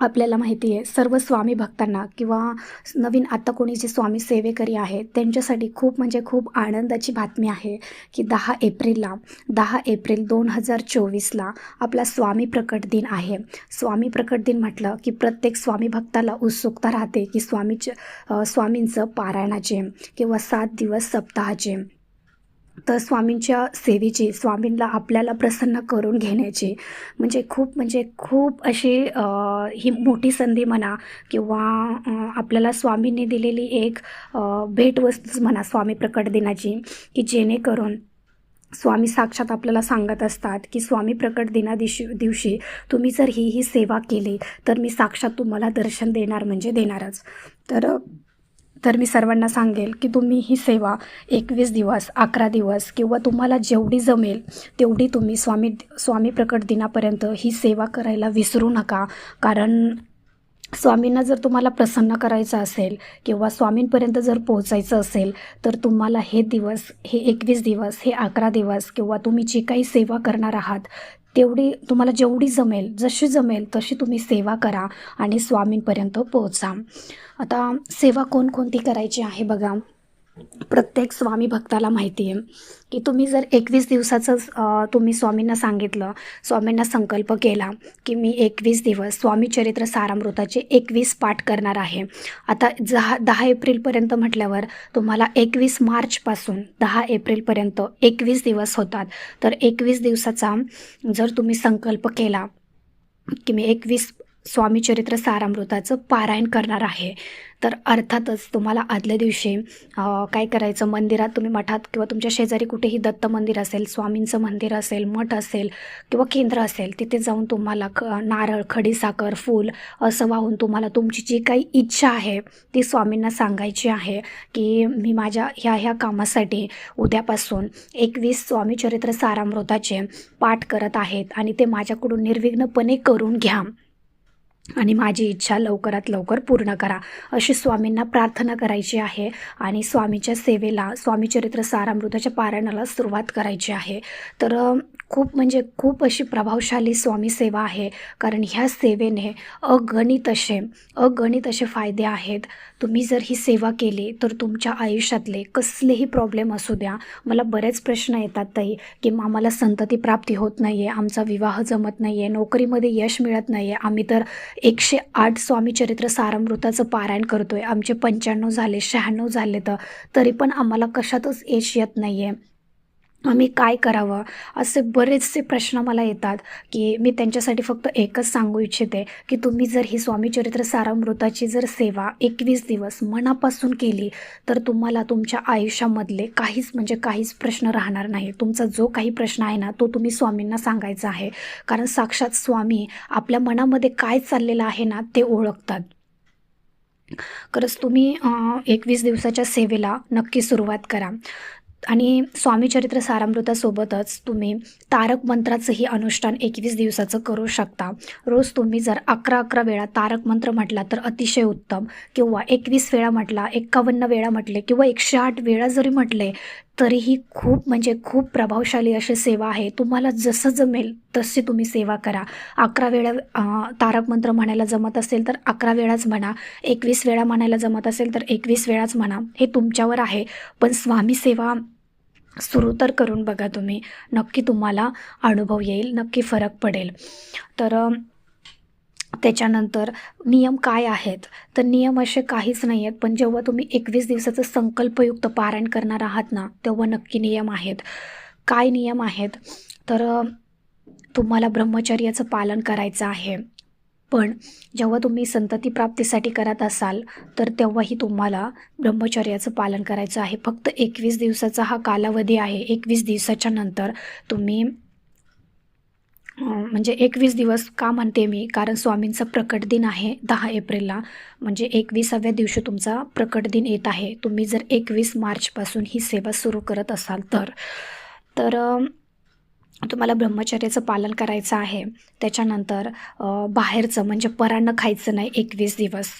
आपल्याला माहिती आहे सर्व स्वामी भक्तांना किंवा नवीन आता कोणी जे स्वामी सेवेकरी आहेत त्यांच्यासाठी खूप म्हणजे खूप आनंदाची बातमी आहे की दहा एप्रिलला दहा एप्रिल दोन हजार चोवीसला आपला स्वामी प्रकट दिन आहे. स्वामी प्रकट दिन म्हटलं की प्रत्येक स्वामी भक्ताला उत्सुकता राहते की स्वामीचे स्वामींचं पारायणाचे किंवा सात दिवस सप्ताहाचे. तर स्वामींच्या सेवेची स्वामींना आपल्याला प्रसन्न करून घेण्याची म्हणजे खूप म्हणजे खूप अशी ही मोठी संधी म्हणा किंवा आपल्याला स्वामींनी दिलेली एक भेटवस्तूच म्हणा स्वामी प्रकट दिनाची की जेणेकरून स्वामी साक्षात आपल्याला सांगत असतात की स्वामी प्रकट दिना दिवशी दिवशी तुम्ही जर ही ही सेवा केली तर मी साक्षात तुम्हाला दर्शन देणार म्हणजे देणारच. तर तर मी सर्वांना सांगेल की तुम्ही ही सेवा एकवीस दिवस अकरा दिवस किंवा तुम्हाला जेवढी जमेल तेवढी तुम्ही स्वामी स्वामी प्रकट दिनापर्यंत ही सेवा करायला विसरू नका. कारण स्वामींना जर तुम्हाला प्रसन्न करायचं असेल किंवा स्वामींपर्यंत जर पोहोचायचं असेल तर तुम्हाला हे दिवस हे एकवीस दिवस हे अकरा दिवस किंवा तुम्ही जी काही सेवा करणार आहात तेवढी तुम्हाला जेवढी जमेल जशी जमेल तशी तुम्ही सेवा करा आणि स्वामींपर्यंत पोहोचा. आता सेवा कोणकोणती करायची आहे बघा. प्रत्येक स्वामी भक्ताला माहिती आहे की तुम्ही जर एकवीस दिवसाचं तुम्ही स्वामींना सांगितलं स्वामींना संकल्प केला की मी एकवीस दिवस स्वामी चरित्र सारामृताचे एकवीस पाठ करणार आहे. आता जहा दहा एप्रिलपर्यंत म्हटल्यावर तुम्हाला एकवीस मार्चपासून दहा एप्रिलपर्यंत एकवीस दिवस होतात. तर एकवीस दिवसाचा जर तुम्ही संकल्प केला की मी एकवीस स्वामी चरित्र सारामृताचं पारायण करणार आहे. तर अर्थातच तुम्हाला आदल्या दिवशी काय करायचं? मंदिरात तुम्ही मठात किंवा तुमच्या शेजारी कुठेही दत्त मंदिर असेल स्वामींचं मंदिर असेल मठ असेल किंवा केंद्र असेल तिथे जाऊन तुम्हाला ख नारळ खडीसाखर फूल असं वाहून तुम्हाला तुमची जी काही इच्छा आहे ती स्वामींना सांगायची आहे की मी माझ्या ह्या ह्या कामासाठी उद्यापासून एकवीस स्वामी चरित्र सारामृताचे पाठ करत आहेत आणि ते माझ्याकडून निर्विघ्नपणे करून घ्या. आणि माझी इच्छा लवकरात लवकर पूर्ण करा. अशी स्वामींना प्रार्थना करायची आहे आणि स्वामीच्या सेवेला स्वामी चरित्र सारामृताच्या पारायणाला सुरुवात करायची आहे. तर खूप म्हणजे खूप अशी प्रभावशाली स्वामी सेवा आहे. कारण ह्या सेवेने अगणित असे अगणित असे फायदे आहेत. तुम्ही जर ही सेवा केली तर तुमच्या आयुष्यातले कसलेही प्रॉब्लेम असू द्या. मला बरेच प्रश्न येतात ताई की आम्हाला संतती प्राप्ती होत नाही आहे आमचा विवाह जमत नाही आहे नोकरीमध्ये यश मिळत नाही आहे आम्ही तर एकशे आठ स्वामी चरित्र सारामृताचं पारायण करतो आहे आमचे पंच्याण्णव झाले शहाण्णव झाले तर तरी पण आम्हाला कशातच यश येत नाही आहे आम्ही काय करावं? असे बरेचसे प्रश्न मला येतात की मी त्यांच्यासाठी फक्त एकच सांगू इच्छिते की तुम्ही जर ही स्वामी चरित्र सारामृताची जर सेवा एकवीस दिवस मनापासून केली तर तुम्हाला तुमच्या आयुष्यामधले काहीच म्हणजे काहीच प्रश्न राहणार नाही. तुमचा जो काही प्रश्न आहे ना तो तुम्ही स्वामींना सांगायचा आहे. कारण साक्षात स्वामी आपल्या मनामध्ये काय चाललेलं आहे ना ते ओळखतात. खरंच तुम्ही एकवीस दिवसाच्या सेवेला नक्की सुरुवात करा. आणि स्वामी चरित्र सारामृतासोबतच तुम्ही तारक मंत्राचंही अनुष्ठान एकवीस दिवसाचं करू शकता. रोज तुम्ही जर अकरा अकरा वेळा तारक मंत्र म्हटला तर अतिशय उत्तम. किंवा एकवीस वेळा म्हटला एक्कावन्न वेळा म्हटले किंवा एकशे आठ वेळा जरी म्हटले तरीही खूप म्हणजे खूप प्रभावशाली अशी सेवा आहे. तुम्हाला जसं जमेल तशी तुम्ही सेवा करा. अकरा वेळा तारक मंत्र म्हणायला जमत असेल तर अकरा वेळाच म्हणा एकवीस वेळा म्हणायला जमत असेल तर एकवीस वेळाच म्हणा हे तुमच्यावर आहे. पण स्वामी सेवा सुरू तर करून बघा तुम्ही. नक्की तुम्हाला अनुभव येईल नक्की फरक पडेल. तर त्याच्यानंतर नियम काय आहेत? तर नियम असे काहीच नाही आहेत पण जेव्हा तुम्ही एकवीस दिवसाचं संकल्पयुक्त पारायण करणार आहात ना तेव्हा नक्की नियम आहेत. काय नियम आहेत? तर तुम्हाला ब्रह्मचर्याचं पालन करायचं आहे. पण जेव्हा तुम्ही संतती प्राप्तीसाठी करत असाल तर तेव्हाही तुम्हाला ब्रह्मचर्याचं पालन करायचं आहे. फक्त एकवीस दिवसाचा हा कालावधी आहे. एकवीस दिवसाच्या नंतर तुम्ही म्हणजे एकवीस दिवस का म्हणते मी कारण स्वामींचा प्रकट दिन आहे दहा एप्रिलला. म्हणजे एकविसाव्या दिवशी तुमचा प्रकट दिन येत आहे. तुम्ही जर एकवीस मार्चपासून ही सेवा सुरू करत असाल तर. तर तुम्हाला ब्रह्मचर्याचं पालन करायचं आहे. त्याच्यानंतर बाहेरचं म्हणजे परानं खायचं नाही एकवीस दिवस.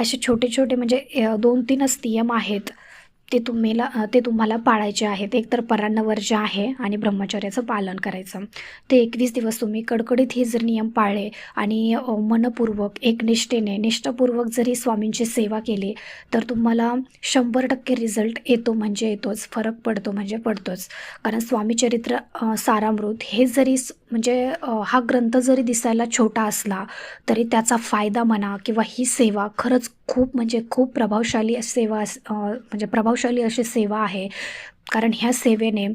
असे छोटे छोटे म्हणजे दोन तीनच नियम आहेत. ते तुम्हाला ते तुम्हाला पाळायचे आहेत. एक तर परान्नवर्ज्य आहे आणि ब्रह्मचर्याचं पालन करायचं. ते एकवीस दिवस तुम्ही कडकडीत हे जर नियम पाळले आणि मनपूर्वक मनपूर्वक एकनिष्ठेने निष्ठापूर्वक जरी स्वामींची सेवा केली तर तुम्हाला शंभर टक्के रिझल्ट येतो म्हणजे येतोच. फरक पडतो म्हणजे पडतोच. कारण स्वामी चरित्र सारामृत हे जरी स- म्हणजे हा ग्रंथ जरी दिसायला छोटा असला तरी त्याचा फायदा म्हणा किंवा ही सेवा खरंच खूप म्हणजे खूप प्रभावशाली सेवा अस- म्हणजे प्रभावशाली अशी सेवा आहे. कारण ह्या सेवेने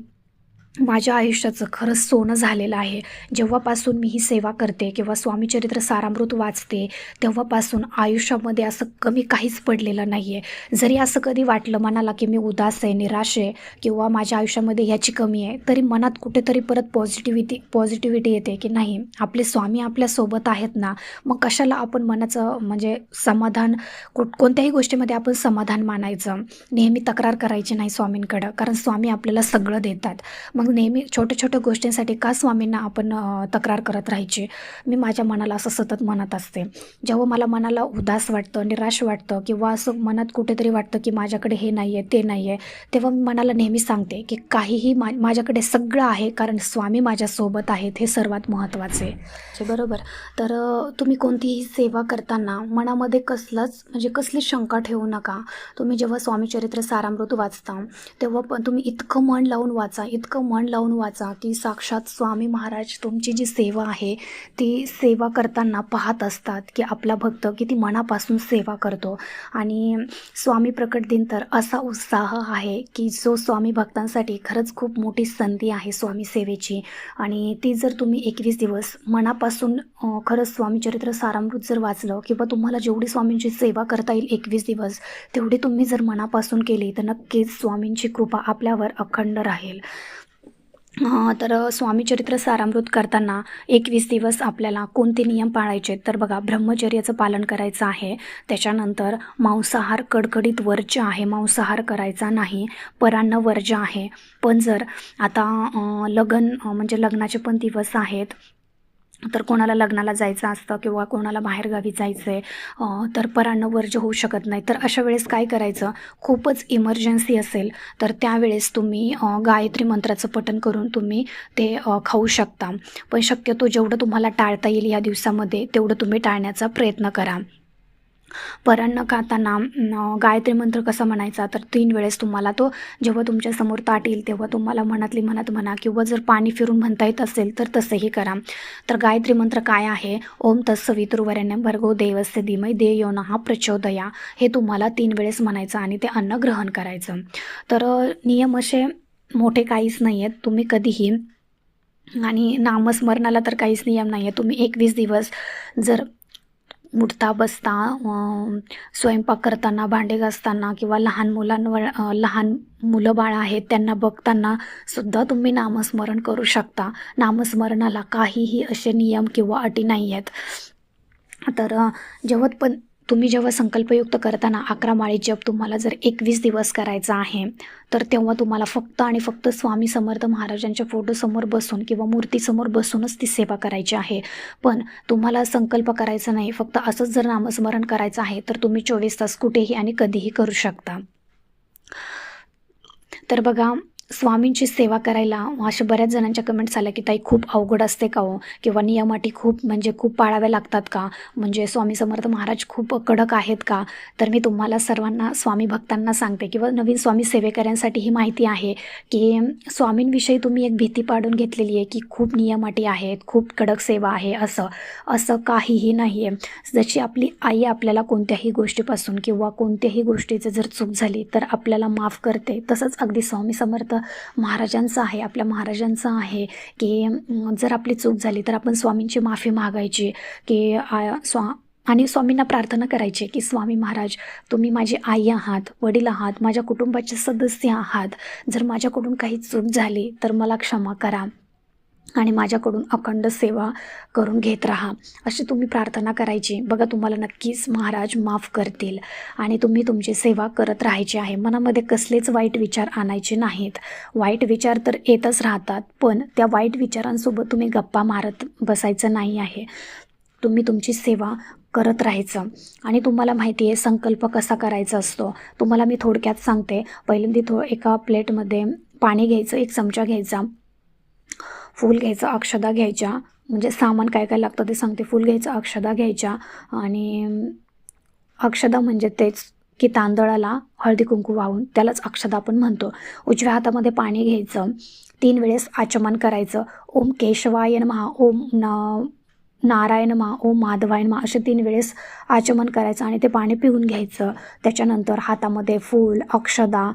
माझ्या आयुष्याचं खरंच सोनं झालेलं आहे. जेव्हापासून मी ही सेवा करते किंवा स्वामीचरित्र सारामृत वाचते तेव्हापासून आयुष्यामध्ये असं कमी काहीच पडलेलं नाही आहे जरी असं कधी वाटलं मनाला की मी उदास आहे निराश आहे किंवा माझ्या आयुष्यामध्ये ह्याची कमी आहे तरी मनात कुठेतरी परत पॉझिटिव्हिटी पॉझिटिव्हिटी येते की नाही आपले स्वामी आपल्यासोबत आहेत ना मग कशाला आपण मनाचं म्हणजे समाधान कुठ कोणत्याही गोष्टीमध्ये आपण समाधान मानायचं? नेहमी तक्रार करायची नाही स्वामींकडं कारण स्वामी आपल्याला सगळं देतात. मग नेहमी छोट्या छोट्या गोष्टींसाठी का स्वामींना आपण तक्रार करत राहायची? मी माझ्या मनाला असं सतत म्हणत असते. जेव्हा मला मनाला उदास वाटतं निराश वाटतं किंवा असं मनात कुठेतरी वाटतं की माझ्याकडे हे नाही आहे ते नाही आहे तेव्हा मी मनाला नेहमी सांगते की काहीही मा माझ्याकडे सगळं आहे कारण स्वामी माझ्यासोबत आहेत हे सर्वात महत्त्वाचे. बरोबर. तर तुम्ही कोणतीही सेवा करताना मनामध्ये कसलंच म्हणजे कसली शंका ठेवू नका. तुम्ही जेव्हा स्वामीचरित्र सारामृत वाचता तेव्हा पण तुम्ही इतकं मन लावून वाचा इतकं मन लावून वाचा की साक्षात स्वामी महाराज तुमची जी सेवा आहे ती सेवा करताना पाहत असतात की आपला भक्त किती मनापासून सेवा करतो. आणि स्वामी प्रकट दिन तर असा उत्साह आहे की जो स्वामी भक्तांसाठी खरंच खूप मोठी संधी आहे स्वामी सेवेची. आणि ती जर तुम्ही एकवीस दिवस मनापासून खरंच स्वामीचरित्र सारामृत जर वाचलं किंवा तुम्हाला जेवढी स्वामींची सेवा करता येईल एकवीस दिवस तेवढी तुम्ही जर मनापासून केली तर नक्कीच स्वामींची कृपा आपल्यावर अखंड राहील. तर स्वामीचरित्र सारामृत करताना एकवीस दिवस आपल्याला कोणते नियम पाळायचे तर बघा ब्रह्मचर्याचं पालन करायचं आहे. त्याच्यानंतर मांसाहार कडकडीत वर्ज्य आहे. मांसाहार करायचा नाही. परान्न वर्ज्य आहे. पण जर आता लगन लग्न म्हणजे लग्नाचे पण दिवस आहेत. तर कोणाला लग्नाला जायचं असतं किंवा कोणाला बाहेरगावी जायचं आहे तर परांना वर्ज होऊ शकत नाही. तर अशा वेळेस काय करायचं? खूपच इमर्जन्सी असेल तर त्यावेळेस तुम्ही गायत्री मंत्राचं पठण करून तुम्ही ते खाऊ शकता. पण शक्यतो जेवढं तुम्हाला टाळता येईल या दिवसामध्ये तेवढं तुम्ही टाळण्याचा प्रयत्न करा. परान्न खाताना गायत्री मंत्र कसा म्हणायचा? तर तीन वेळेस तुम्हाला तो जेव्हा तुमच्यासमोर ताट येईल तेव्हा तुम्हाला मनातली मनात म्हणा किंवा जर पाणी फिरून म्हणता येत असेल तर तसंही करा. तर गायत्री मंत्र काय आहे? ओम तत्सवितुर्वरेण्यम भर्गो देवस्य धीमय दे योन हा प्रचोदया. हे तुम्हाला तीन वेळेस म्हणायचं आणि ते अन्न ग्रहण करायचं. तर नियम असे मोठे काहीच नाही आहेत तुम्ही कधीही आणि नामस्मरणाला तर काहीच नियम नाही आहे तुम्ही एकवीस दिवस जर उठता बसता स्वयंपाक करताना भांडे घासताना किंवा लहान मुलांवर लहान मुलं बाळ आहेत त्यांना बघताना सुद्धा तुम्ही नामस्मरण करू शकता. नामस्मरणाला काहीही असे नियम किंवा अटी नाही आहेत. तर जेव्हा पण तुम्ही जेव्हा संकल्पयुक्त करताना अकरा माळी जप तुम्हाला जर एकवीस दिवस करायचा आहे तर तेव्हा तुम्हाला फक्त आणि फक्त स्वामी समर्थ महाराजांच्या फोटोसमोर बसून किंवा मूर्तीसमोर बसूनच ती सेवा करायची आहे. पण तुम्हाला संकल्प करायचा नाही फक्त असंच जर नामस्मरण करायचं आहे तर तुम्ही चोवीस तास कुठेही आणि कधीही करू शकता. तर बघा स्वामींची सेवा करायला अशा बऱ्याच जणांच्या कमेंट्स आल्या की ताई खूप अवघड असते का हो? किंवा नियमाटी खूप म्हणजे खूप पाळाव्या लागतात का? म्हणजे स्वामी समर्थ महाराज खूप कडक आहेत का? तर मी तुम्हाला सर्वांना स्वामी भक्तांना सांगते किंवा नवीन स्वामी सेवेकऱ्यांसाठी ही माहिती आहे की स्वामींविषयी तुम्ही एक भीती पाडून घेतलेली आहे की खूप नियमाटी आहेत खूप कडक सेवा आहे असं. असं काहीही नाही आहे जशी आपली आई आपल्याला कोणत्याही गोष्टीपासून किंवा कोणत्याही गोष्टीचं जर चूक झाली तर आपल्याला माफ करते. तसंच अगदी स्वामी समर्थ महाराजांचं आहे आपल्या महाराजांचं आहे की जर आपली चूक झाली तर आपण स्वामींची माफी मागायची की आ, स्वा आणि स्वामींना प्रार्थना करायची की स्वामी महाराज तुम्ही माझी आई आहात वडील आहात माझ्या कुटुंबाचे सदस्य आहात. जर माझ्याकडून काही चूक झाली तर मला क्षमा करा. आणि माझ्याकडून अखंड सेवा करून घेत राहा. अशी तुम्ही प्रार्थना करायची. बघा तुम्हाला नक्कीच महाराज माफ करतील आणि तुम्ही तुमची सेवा करत राहायची आहे. मनामध्ये कसलेच वाईट विचार आणायचे नाहीत. वाईट विचार तर येतच राहतात पण त्या वाईट विचारांसोबत तुम्ही गप्पा मारत बसायचं नाही आहे. तुम्ही तुमची सेवा करत राहायचं. आणि तुम्हाला माहिती आहे संकल्प कसा करायचा असतो. तुम्हाला मी थोडक्यात सांगते. पहिल्यांदा थो एका प्लेटमध्ये पाणी घ्यायचं एक चमचा घ्यायचा. फूल घ्यायचं अक्षदा घ्यायच्या. म्हणजे सामान काय काय लागतं ते सांगते. फूल घ्यायचं अक्षदा घ्यायच्या आणि अक्षदा म्हणजे तेच की तांदळाला हळदी कुंकू वाहून त्यालाच अक्षदा आपण म्हणतो. उजव्या हातामध्ये पाणी घ्यायचं. तीन वेळेस आचमन करायचं. ओम केशवाय महा ओम न नारायण मा ओम माधवायन मा असे तीन वेळेस आचमन करायचं आणि ते पाणी पिऊन घ्यायचं. त्याच्यानंतर हातामध्ये फूल अक्षदा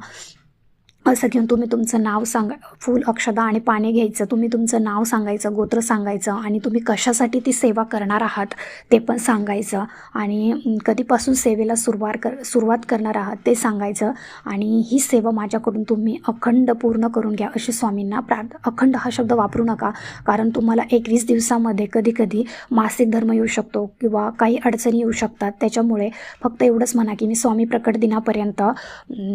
असं घेऊन तुम्ही तुमचं नाव सांगा फूल अक्षदा आणि पाणी घ्यायचं तुम्ही तुमचं नाव सांगायचं गोत्र सांगायचं आणि तुम्ही कशासाठी ती सेवा करणार आहात ते पण सांगायचं आणि कधीपासून सेवेला सुरुवात कर सुरुवात करणार आहात ते सांगायचं आणि ही सेवा माझ्याकडून तुम्ही अखंड पूर्ण करून घ्या अशी स्वामींना प्रार्थ अखंड हा शब्द वापरू नका. कारण तुम्हाला एकवीस दिवसामध्ये कधीकधी मासिक धर्म येऊ शकतो किंवा काही अडचणी येऊ शकतात. त्याच्यामुळे फक्त एवढंच म्हणा की मी स्वामी प्रकट दिनापर्यंत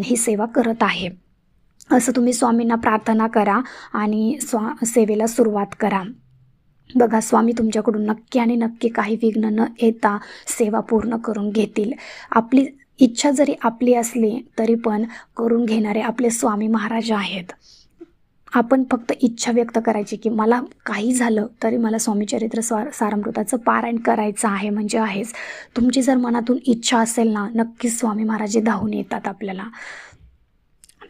ही सेवा करत आहे. असं तुम्ही स्वामींना प्रार्थना करा आणि स्वा सेवेला सुरुवात करा. बघा स्वामी तुमच्याकडून नक्की आणि नक्की काही विघ्न न येता सेवा पूर्ण करून घेतील. आपली इच्छा जरी आपली असली तरी पण करून घेणारे आपले स्वामी महाराज आहेत. आपण फक्त इच्छा व्यक्त करायची की मला काही झालं तरी मला स्वामीचरित्र स्वा सारामृताचं पारायण करायचं आहे म्हणजे आहेच. तुमची जर मनातून इच्छा असेल ना नक्कीच स्वामी महाराज धावून येतात आपल्याला.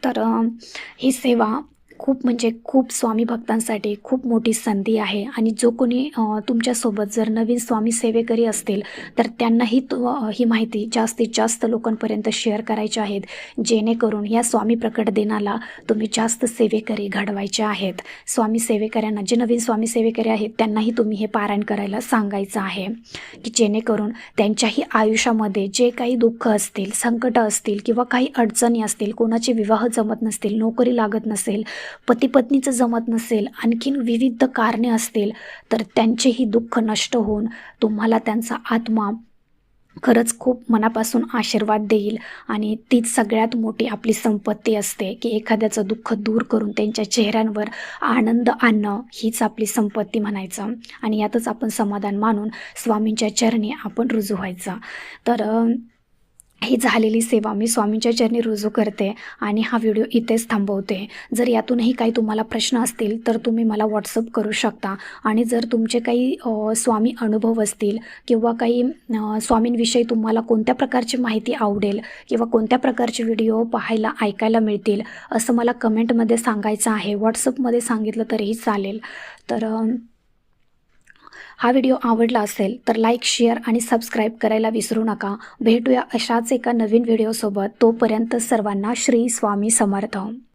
तर ही सेवा खूप म्हणजे खूप स्वामी भक्तांसाठी खूप मोठी संधी आहे. आणि जो कोणी तुमच्यासोबत जर नवीन स्वामी सेवेकरी असतील तर त्यांनाही तो ही माहिती जास्तीत जास्त लोकांपर्यंत शेअर करायची आहेत. जेणेकरून या स्वामी प्रकट दिनाला तुम्ही जास्त सेवेकरी घडवायचे आहेत. स्वामी सेवेकऱ्यांना जे नवीन स्वामी सेवेकरी आहेत त्यांनाही तुम्ही हे पारायण करायला सांगायचं आहे. की जेणेकरून त्यांच्याही आयुष्यामध्ये जे काही दुःख असतील संकट असतील किंवा काही अडचणी असतील कोणाचे विवाह जमत नसतील नोकरी लागत नसेल पती पत्नीचं जमत नसेल आणखीन विविध कारणे असतील तर त्यांचेही दुःख नष्ट होऊन तुम्हाला त्यांचा आत्मा खरंच खूप मनापासून आशीर्वाद देईल. आणि तीच सगळ्यात मोठी आपली संपत्ती असते की एखाद्याचं दुःख दूर करून त्यांच्या चेहऱ्यांवर आनंद आणणं हीच आपली संपत्ती म्हणायचं. आणि यातच आपण समाधान मानून स्वामींच्या चरणी आपण रुजू व्हायचं. तर ही झालेली सेवा मी स्वामींच्या चरणी रुजू करते आणि हा व्हिडिओ इथेच थांबवते. जर यातूनही काही तुम्हाला प्रश्न असतील तर तुम्ही मला व्हॉट्सअप करू शकता. आणि जर तुमचे काही स्वामी अनुभव असतील किंवा काही स्वामींविषयी तुम्हाला कोणत्या प्रकारची माहिती आवडेल किंवा कोणत्या प्रकारचे व्हिडिओ पाहायला ऐकायला मिळतील असं मला कमेंटमध्ये सांगायचं आहे. व्हॉट्सअपमध्ये सांगितलं तरीही चालेल. तर हा व्हिडिओ आवडला असेल तर लाईक शेअर आणि सबस्क्राईब करायला विसरू नका. भेटूया अशाच एका नवीन व्हिडिओसोबत. तोपर्यंत सर्वांना श्री स्वामी समर्थ.